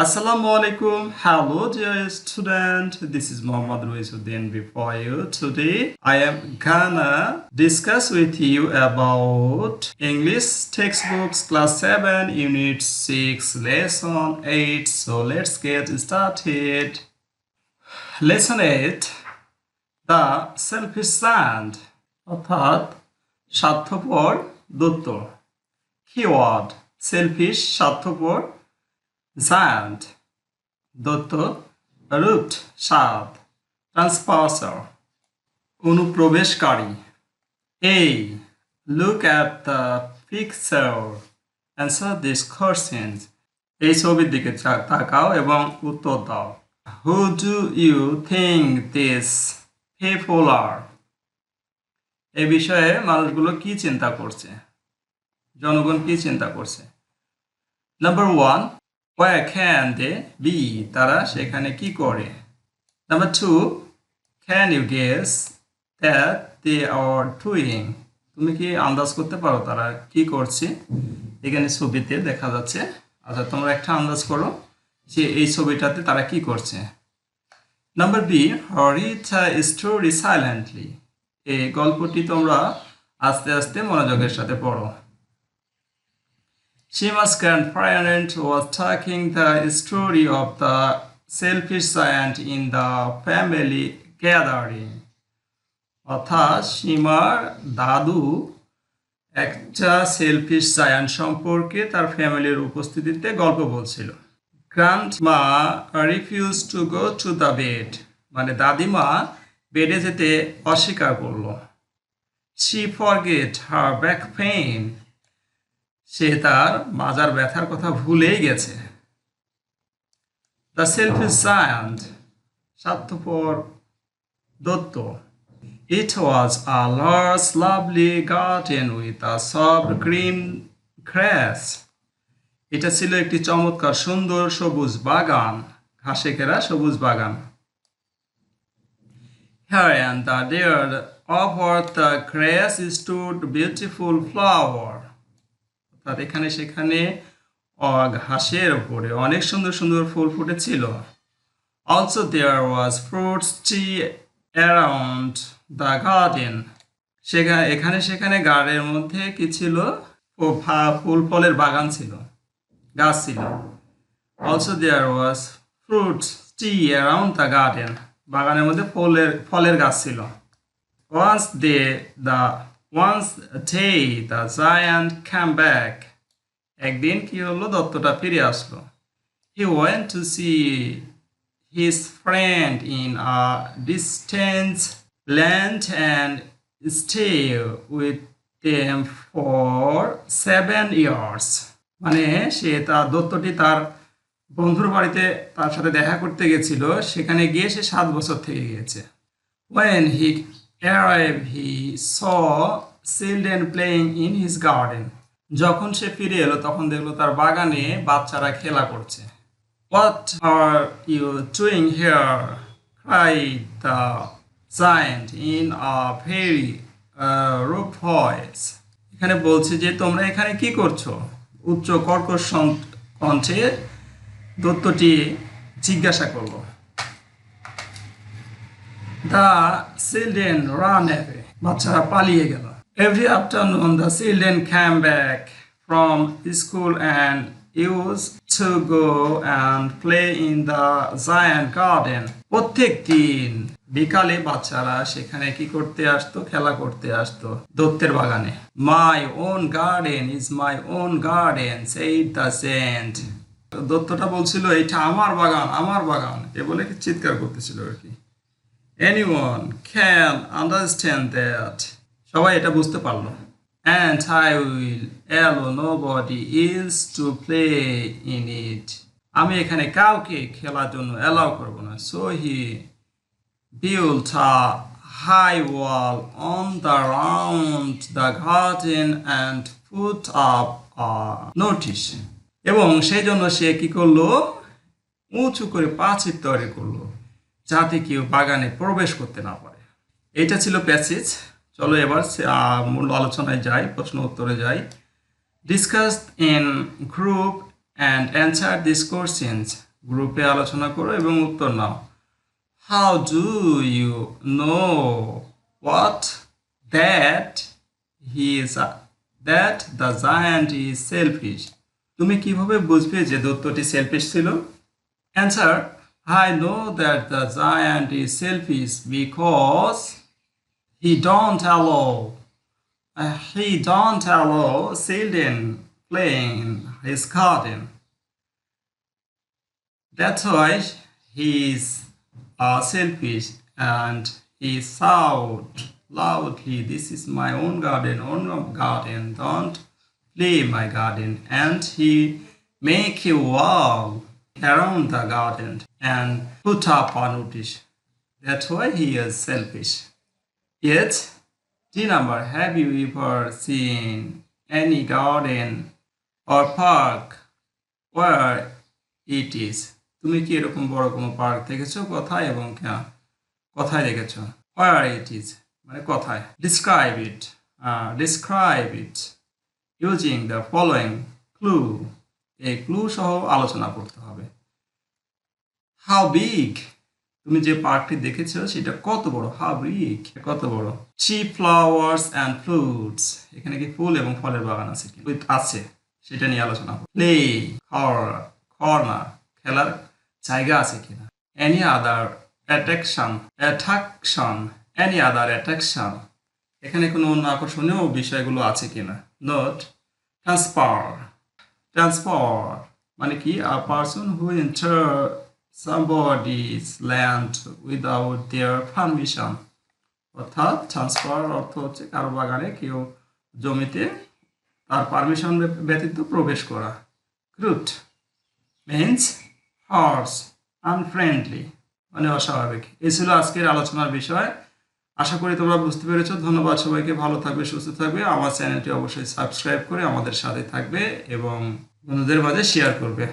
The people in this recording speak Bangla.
Assalamu alaikum. Hello, dear student. This is Muhammad Ruizuddin before you. Today, I am gonna discuss with you about English textbooks class 7, unit 6, lesson 8. So let's get started. Lesson 8 The Selfish Sand অর্থাৎ স্বার্থপর দত্ত কিওয়ার্ড সেলফিশ স্বার্থপর জায়ান্ট দত্ত, রুট স্বাদ ট্রান্সপার্সার অনুপ্রবেশকারী। এই look at the picture answer this questions এই ছবির দিকে তাকাও এবং উত্তর দাও। Who do you think this people are এ বিষয়ে মানুষগুলো কি চিন্তা করছে? জনগণ কি চিন্তা করছে? Number one can they be, তারা সেখানে কি করে? Number two can you guess that they are doing তুমি কি আন্দাজ করতে পারো তারা কি করছে? এখানে ছবিতে দেখা যাচ্ছে। আচ্ছা তোমরা একটা আন্দাজ করো যে এই ছবিটাতে তারা কি করছে। Number B read story silently এই গল্পটি তোমরা আস্তে আস্তে মনোযোগের সাথে পড়ো। Shima's grandparent was talking the story of the selfish giant in the family gathering. অর্থাৎ সীমার দাদু একটা সেলফিশ জায়ান্ট সম্পর্কে তার ফ্যামিলির উপস্থিতিতে গল্প বলছিল grandma refuse to go to the bed মানে দাদিমা বেডে যেতে অস্বীকার করল she forget her back pain সে তার মাজার ব্যথার কথা ভুলেই গেছে। দ্য সেলফিশ জায়ান্ট স্বার্থপর Dutta. It was a large lovely garden with a soft green grass এটা ছিল একটি চমৎকার সুন্দর সবুজ বাগান ঘাসে ঘেরা সবুজ বাগান। Here and there, over the grass stood beautiful flower. অর্থাৎ এখানে সেখানে ঘাসের উপরে অনেক সুন্দর সুন্দর ফুল ফুটেছিল। Also there was fruits tree around the garden সেখানে এখানে সেখানে গার্ডের মধ্যে কি ছিল? ও ফুল ফলের বাগান ছিল, গাছ ছিল। Also there was fruits tree around the garden বাগানের মধ্যে ফলের ফলের গাছ ছিল। Once they the once day the giant came back. একদিন কি হলো দত্তটা ফিরে আসলো He went to see his friend in a distant land and stay with them for seven years. মানে সে তার দত্তটি তার বন্ধুর বাড়িতে তার সাথে দেখা করতে গেছিল সেখানে গিয়ে সে সাত বছর থেকে গিয়েছে When he arrived, he saw children playing in his garden. যখন সে ফিরে এলো তখন দেখল তার বাগানে বাচ্চারা খেলা করছে What are you doing here? cried the giant in a very uh, rough voice. এখানে বলছে যে তোমরা এখানে কি করছ উচ্চ কর্কশ কণ্ঠে দত্তটি জিজ্ঞাসা করল দ্য চিলড্রেন রান অ্যাওয়ে বাচ্চারা পালিয়ে গেল। Every afternoon the children came back from school and use to go and play in the giant garden প্রত্যেক দিন বিকালে বাচ্চারা সেখানে কি করতে আসতো? খেলা করতে আসতো দত্তের বাগানে। My own garden is my own garden said the sent দত্তটা বলছিল, এটা আমার বাগান আমার বাগান এ বলে কি চিৎকার করতেছিল আর কি। Anyone can understand that সবাই এটা বুঝতে পারল and I will allow nobody else to play in it আমি এখানে কাউকে খেলার জন্য অ্যালাউ করব না so he built a high wall on the round the garden and put up a notice এবং সেই জন্য সে কি করল উঁচু করে পাঁচিল তৈরি করল যাতে কেউ বাগানে প্রবেশ করতে না পারে। এটা ছিল প্যাসেজ। চলো এবার মূল আলোচনায় যাই, প্রশ্ন উত্তরে যাই। Discuss in group and answer this questions গ্রুপে আলোচনা করো এবং উত্তর নাও। How do you know what that he is that the giant is selfish তুমি কীভাবে বুঝবে যে দত্তটি সেলফিশ ছিল? Answer I know that the giant is selfish because he don't allow uh, he don't allow children playing in his garden. That's why he's uh, selfish and he shout loudly, "This is my own garden, own garden. Don't play my garden." And he make a wall around the garden. And put up a notice. That's why he is selfish. Yet D number, have you ever seen any garden or park where it is? তুমি কি এরকম বড় কোনো পার্ক দেখেছ কোথায় এবং কোথায় দেখেছ where it is মানে কোথায় describe it uh, describe it using the following clue এই ক্লু সহ আলোচনা করতে হবে how big? তুমি যে পার্কটি দেখেছ, সেটা কত বড়? হাউ বিগ কত বড়? চিপ ফ্লাওয়ার্স অ্যান্ড ফ্রুটস এখানে কি ফুল এবং ফলের বাগান আছে কি? আছে। সেটা নিয়ে আলোচনা প্লে কর্নার খেলার জায়গা আছে কিনা? Any other attraction attraction any other attraction এখানে কোনো অন্য আকর্ষণীয় বিষয়গুলো আছে কিনা? নোট ট্রান্সফার ট্রান্সফার মানে কি? A person who enter somebody's land without their permission. অর্থাৎ ট্রান্সফার অর্থ হচ্ছে কারও বাগানে কেউ জমিতে তার পারমিশন ব্যতীত প্রবেশ করা। রুট মিন্স হর্স আনফ্রেন্ডলি মানে অস্বাভাবিক। এই ছিল আজকের আলোচনার বিষয়। আশা করি তোমরা বুঝতে পেরেছ। ধন্যবাদ সবাইকে। ভালো থাকবে, সুস্থ থাকবে। আমার চ্যানেলটি অবশ্যই সাবস্ক্রাইব করে আমাদের সাথে থাকবে এবং বন্ধুদের মাঝে শেয়ার করবে।